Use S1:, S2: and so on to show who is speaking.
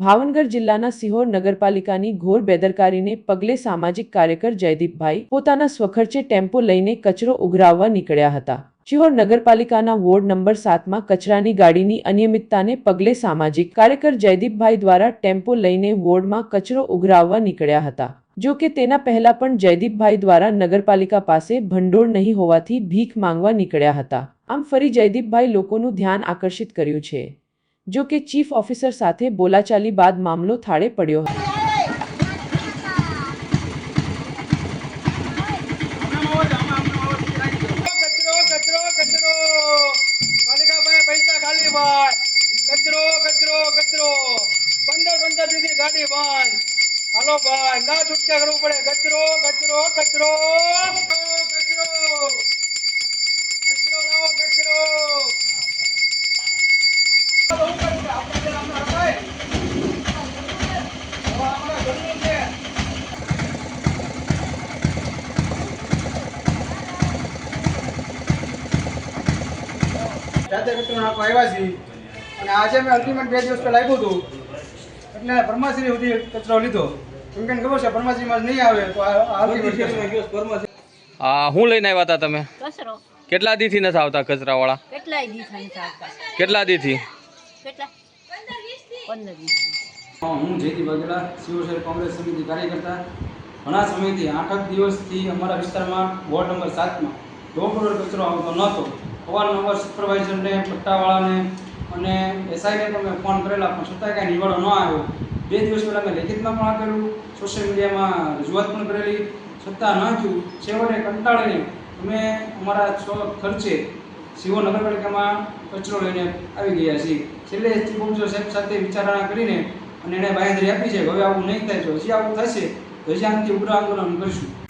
S1: ભાવનગર જિલ્લાના સિહોર નગરપાલિકાની ઘોર બેદરકારીને પગલે સામાજિક કાર્યકર જયદીપભાઈ પોતાના સ્વખર્ચે ટેમ્પો લઈને કચરો ઉઘરાવવા નીકળ્યા હતા. શિહોર નગરપાલિકાના વોર્ડ નંબર સાતમાં કચરાની ગાડીની અનિયમિતતાને પગલે સામાજિક કાર્યકર જયદીપભાઈ દ્વારા ટેમ્પો લઈને વોર્ડમાં કચરો ઉઘરાવવા નીકળ્યા હતા. જો કે તેના પહેલા પણ જયદીપભાઈ દ્વારા નગરપાલિકા પાસે ભંડોળ નહીં હોવાથી ભીખ માંગવા નીકળ્યા હતા. આમ ફરી જયદીપભાઈ લોકોનું ધ્યાન આકર્ષિત કર્યું છે. જો કે ચીફ ઓફિસર સાથે બોલાચાલી બાદ મામલો થાળે પડ્યો હતો
S2: કચરો કચરો કચરો પાલિકા પાસે પૈસા ખાલી ભાઈ કચરો કચરો કચરો પંદર પંદર દીધી ગાડી બંધ હાલો ભાઈ ના છૂટકા કરવું પડે કચરો કચરો કચરો કચરો કચરો જાતે મિત્રો નાખવા આવ્યા છીએ. અને આજે મેં અલ્ટિમેટ બે દિવસ પહેલાં આપ્યું હતું. એટલે બ્રહ્માશ્રી સુધી કચરો લીધો. કેમ કે ખબર છે બ્રહ્માશ્રીમાં નહીં આવે તો આ
S3: હું લઈને આવ્યા હતા તમે? કેટલા દીથી નથી આવતા કચરાવાળા?
S4: કેટલાય નથી આવતા?
S3: કેટલા દીથી?
S2: હું જેતી વાઘેલા શિવસેના કોંગ્રેસ સમિતિ કાર્યકર્તા. ઘણા સમયથી આઠ દિવસથી અમારા વિસ્તારમાં વોર્ડ નંબર સાતમાં ડો કરોડ કચરો આવતો નહોતો. અવારનવાર સુપરવાઇઝરને પટ્ટાવાળાને અને એસઆઈને તમે ફોન કરેલા, પણ છતાં કાંઈ નિવાડો ન આવ્યો. બે દિવસ પહેલાં મેં લેખિતમાં પણ આપેલું સોશિયલ મીડિયામાં રજૂઆત પણ કરેલી. છતાં ન થયું. છેવટે કંટાળીને અમે અમારા છ ખર્ચે શિવો નગરપાલિકામાં કચરો લઈને આવી ગયા છીએ. છેલ્લે ઓફિસર સાહેબ સાથે વિચારણા કરીને અને એણે બાંધરી આપી છે, હવે આવું નહીં થાય જો હજી આવું થશે. તો હજી આમથી ઉગ્ર આંદોલન કરીશું.